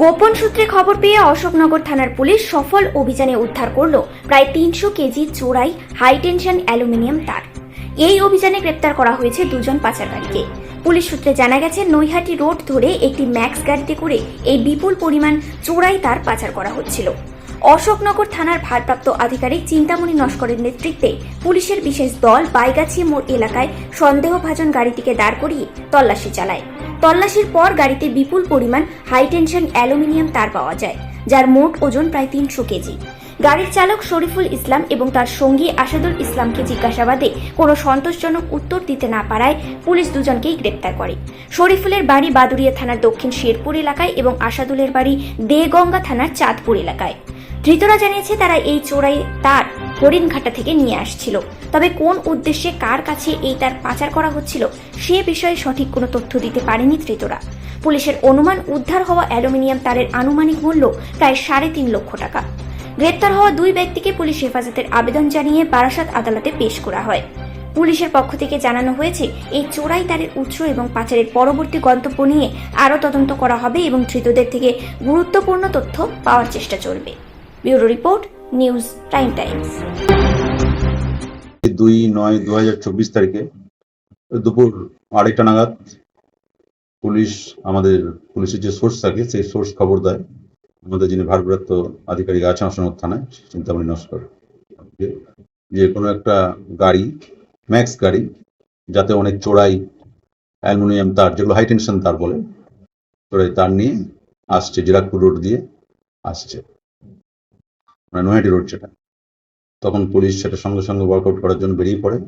গোপন সূত্রে খবর পেয়ে অশোকনগর থানার পুলিশ সফল অভিযানে উদ্ধার করল প্রায় তিনশো কেজি চোরাই হাইটেনশন অ্যালুমিনিয়াম তার। এই অভিযানে গ্রেপ্তার করা হয়েছে দুজন পাচারকারীকে। পুলিশ সূত্রে জানা গেছে, নৈহাটি রোড ধরে একটি ম্যাক্স গাড়িতে করে এই বিপুল পরিমাণ চোরাই তার পাচার করা হচ্ছিল। অশোকনগর থানার ভারপ্রাপ্ত আধিকারিক চিন্তামণি নস্করের নেতৃত্বে পুলিশের বিশেষ দল বাইগাছি মোড় এলাকায় সন্দেহভাজন গাড়িটিকে দাঁড় করিয়ে তল্লাশি চালায়। তল্লাশির পর গাড়িতে বিপুল পরিমাণ হাইটেনশন অ্যালুমিনিয়াম তার পাওয়া যায়। যার মোট ওজন প্রায় তিনশো কেজি। গাড়ির চালক শরীফুল ইসলাম এবং তার সঙ্গী আসাদুল ইসলামকে জিজ্ঞাসাবাদে কোনো সন্তোষজনক উত্তর দিতে না পারায় পুলিশ দুজনকেই গ্রেপ্তার করে। শরীফুলের বাড়ি বাদুরিয়া থানার দক্ষিণ শেরপুর এলাকায় এবং আসাদুলের বাড়ি দেগঙ্গা থানার চাঁদপুর এলাকায়। ধৃতরা জানিয়েছে তারা এই চোরাই তার হরিণঘাটা থেকে নিয়ে আসছিল। তবে কোন উদ্দেশ্যে কার কাছে এই তার পাচার করা হচ্ছিল, সে বিষয়ে সঠিক কোনো তথ্য দিতে পারেনি ধৃতরা। পুলিশের অনুমান উদ্ধার হওয়া অ্যালুমিনিয়াম তারের আনুমানিক মূল্য প্রায় সাড়ে তিন লক্ষ টাকা। গ্রেপ্তার হওয়া দুই ব্যক্তিকে পুলিশ হেফাজতের আবেদন জানিয়ে বারাসাত আদালতে পেশ করা হয়। পুলিশের পক্ষ থেকে জানানো হয়েছে, এই চোরাই তারের উৎস এবং পাচারের পরবর্তী গন্তব্য নিয়ে আরও তদন্ত করা হবে এবং ধৃতদের থেকে গুরুত্বপূর্ণ তথ্য পাওয়ার চেষ্টা চলবে। Bureau report news time times. দুই নয় দু হাজার চব্বিশ তারিখে দুপুর আড়াইটা নাগাদ পুলিশ আমাদের পুলিশের যে সোর্স থাকে, সেই সোর্স খবর দেয়। আমাদের যিনি ভারপ্রাপ্ত আধিকারিক আছেন অসমত থানায় চিন্তামণি নস্কর। যে কোনো একটা গাড়ি, ম্যাক্স গাড়ি, যাতে অনেক চোরাই অ্যালুমিনিয়াম তার, যেগুলো হাই টেনশন তার বলে, চোরাই তার নিয়ে আসছে, জিরাকপুর রোড দিয়ে আসছে। মানে নৈহাটি রোড যেটা, তখন পুলিশ সেটা সঙ্গে সঙ্গে ওয়ার্কআউট করার জন্য বেরিয়ে পড়ে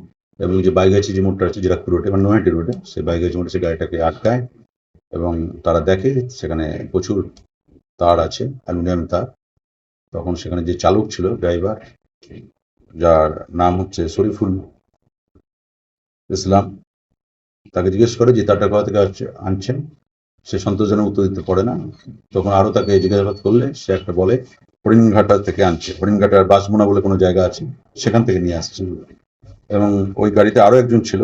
এবং যে বাইগাছি যে মোড়টা আছে জিরাকপুর রোডে মানে নৈহাটি রোডে, সেই বাইগাছি মোড়ে সেই গাড়িটাকে আটকায় এবং তারা দেখে সেখানে প্রচুর তার আছে, অ্যালুমিনিয়াম তার। তখন সেখানে যে চালক ছিল ড্রাইভার যার নাম হচ্ছে শরীফুল ইসলাম, তাকে জিজ্ঞেস করে যে তারটা কোথা থেকে আনছেন। সে সন্তোষজনক উত্তর দিতে পারে না। তখন আরও তাকে জিজ্ঞাসাবাদ করলে, সে একটা বলে হরিণঘাটা থেকে আনছে। হরিণঘাটার বাসমোনা বলে কোনো জায়গা আছে? সেখান থেকে নিয়ে আসছে। এবং ওই গাড়িতে আরও একজন ছিল,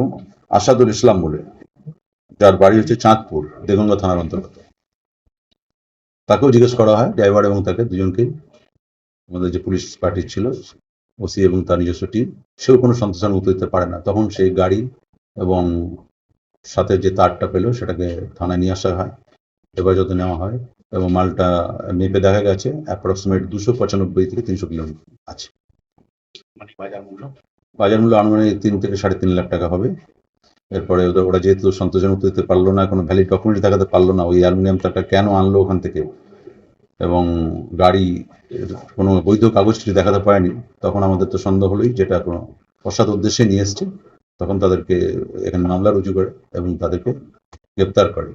আসাদুল ইসলাম বলে। যার বাড়ি হচ্ছে চাঁদপুর, দেগঙ্গা থানার অন্তর্গত। তাকেও জিজ্ঞেস করা হয়, ড্রাইভার এবং তাকে দুজনকেই আমাদের যে পুলিশ পার্টি ছিল, ওসি এবং তার নিজস্ব টিম, সেও কোনো সন্তোষজনক উত্তর দিতে পারে না। তখন সেই গাড়ি এবং সাথে যে তারটা পেল, সেটাকে থানায় নিয়ে আসা হয়। হেফাজতে নেওয়া হয়। এবং মালটা মেপে দেখা গেছে অ্যাপ্রক্সিমেট দুশো পঁচানব্বই থেকে তিনশো কিলোমিটার আছে। মানে বাজার মূল্য? বাজার মূল্য আনুমানিক তিন থেকে সাড়ে তিন লাখ টাকা হবে। এরপরে ওদের ওরা যেহেতু সন্তোষজনক দিতে পারল না কোনো ভ্যালিড ডকুমেন্ট দেখাতে পারল না ওই অ্যালুমিনিয়াম তারটা কেন আনলো ওখান থেকে? এবং গাড়ি কোনো বৈধ কাগজটি দেখাতে পারেনি তখন আমাদের তো সন্দেহ হলোই যেটা কোনো অসৎ উদ্দেশ্যে নিয়ে এসছে তখন তাদেরকে এখানে মামলা রুজু করে এবং তাদেরকে গ্রেপ্তার করে।